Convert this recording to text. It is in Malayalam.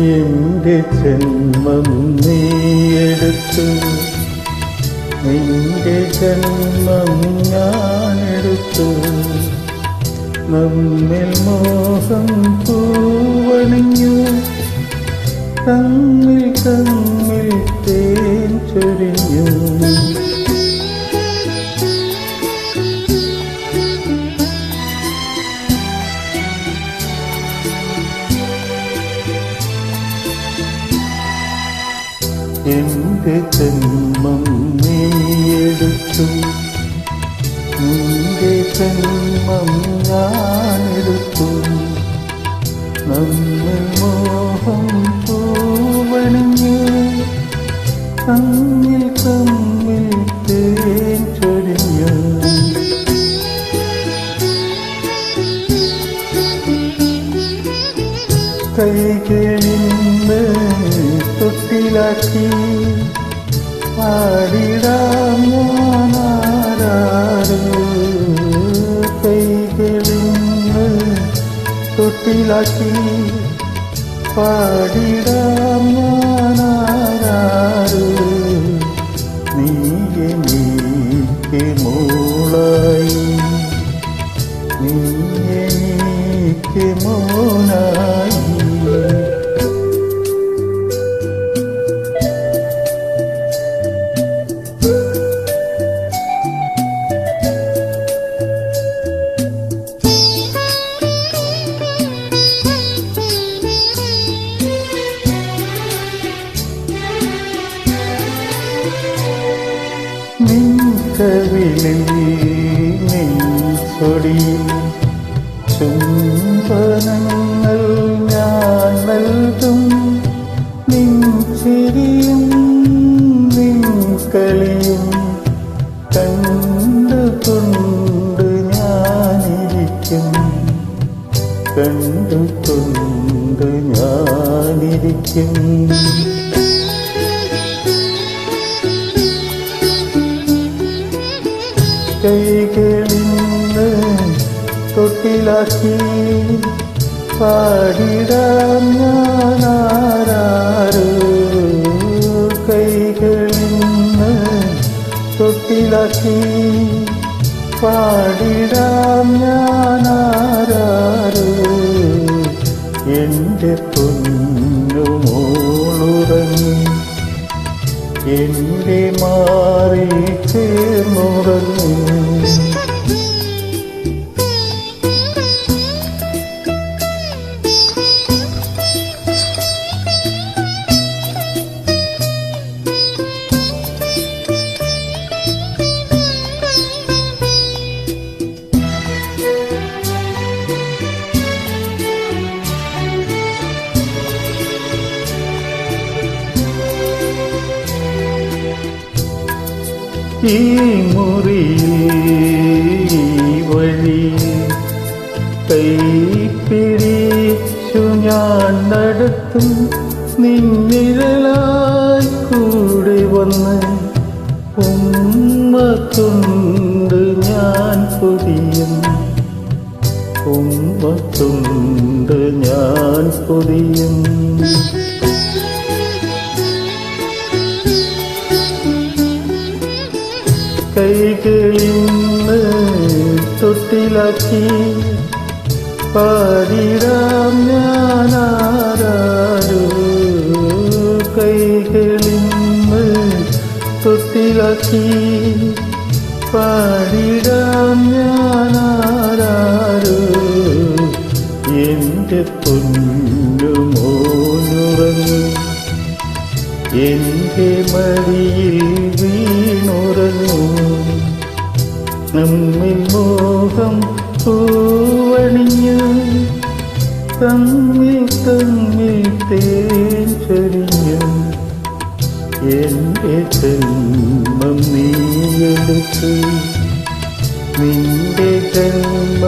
എന്റെ ജന്മം നീയെടുത്തു നിന്റെ ജന്മം ഞാനെടുത്തു നമ്മിൽ മോഹം പൂവണിഞ്ഞു. തമ്മിൽ തമ്മിൽ തേൻ ചൊരിഞ്ഞു. എന്റെ ജന്മം നീയെടുത്തു നിന്റെ ജന്മം ഞാനെടുത്തു തൊട്ടിലാക്കി പാടിടാം ഞാനാരാറ് കൈകളിന്ന് തൊട്ടിലാക്കി പാടിടാം ഞാനാരാറ് നീ എനിക്ക് മോളായി. നീ എനിക്ക് മോനായി. നിൻ കവിളിൽ നിൻ ചൊടിയിൽ ചുംബനങ്ങൾ ഞാൻ നൽകും നിൻ ചിരിയും നിൻ കളിയും കണ്ടുകൊണ്ട് ഞാനിരിക്കും കണ്ടുകൊണ്ട് ഞാനിരിക്കും. കൈകളിന്ന് തൊട്ടിലാക്കി പാടിടാം ഞാനാരാറ് കൈകളിന്ന് തൊട്ടിലാക്കി പാടിടാം ഈ മുറിയിൽ വഴി കൈപ്പിടിച്ചു ഞാൻ നടത്തും നിന്നിഴലായി കൂടെ വന്ന് ഉമ്മത്തുണ്ട് ഞാൻ പൊതിയും ഉമ്മത്തുണ്ട് ഞാൻ പൊതിയും കൈകളിന്ന് തൊട്ടിലാക്കി. പാടിടാം ഞാനാരാരോ? കൈകളിന്ന് തൊട്ടിലാക്കി. പാടിടാം ഞാനാരാരോ? എന്റെ പൊന്നു മോനുറങ്ങി എന്റെ മടിയിൽ വീണുറങ്ങൂ നമ്മിൽ മോഹം പൂവണിഞ്ഞു തമ്മിൽ തമ്മിൽ തേൻ ചൊരിഞ്ഞു ജന്മം നീയെടുത്തു നിന്റെ ജന്മ